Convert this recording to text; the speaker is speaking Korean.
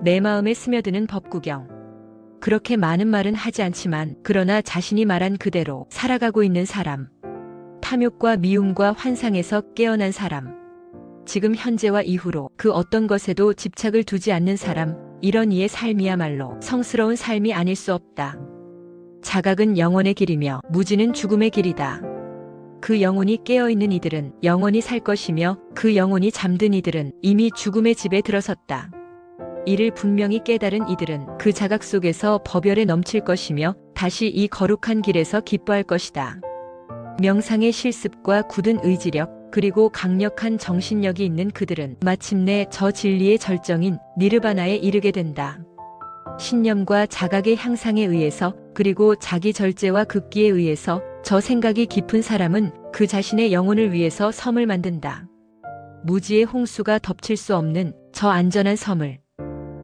내 마음에 스며드는 법구경. 그렇게 많은 말은 하지 않지만 그러나 자신이 말한 그대로 살아가고 있는 사람. 탐욕과 미움과 환상에서 깨어난 사람. 지금 현재와 이후로 그 어떤 것에도 집착을 두지 않는 사람. 이런 이의 삶이야말로 성스러운 삶이 아닐 수 없다. 자각은 영혼의 길이며 무지는 죽음의 길이다. 그 영혼이 깨어있는 이들은 영원히 살 것이며 그 영혼이 잠든 이들은 이미 죽음의 집에 들어섰다. 이를 분명히 깨달은 이들은 그 자각 속에서 법열에 넘칠 것이며 다시 이 거룩한 길에서 기뻐할 것이다. 명상의 실습과 굳은 의지력 그리고 강력한 정신력이 있는 그들은 마침내 저 진리의 절정인 니르바나에 이르게 된다. 신념과 자각의 향상에 의해서 그리고 자기 절제와 극기에 의해서 저 생각이 깊은 사람은 그 자신의 영혼을 위해서 섬을 만든다. 무지의 홍수가 덮칠 수 없는 저 안전한 섬을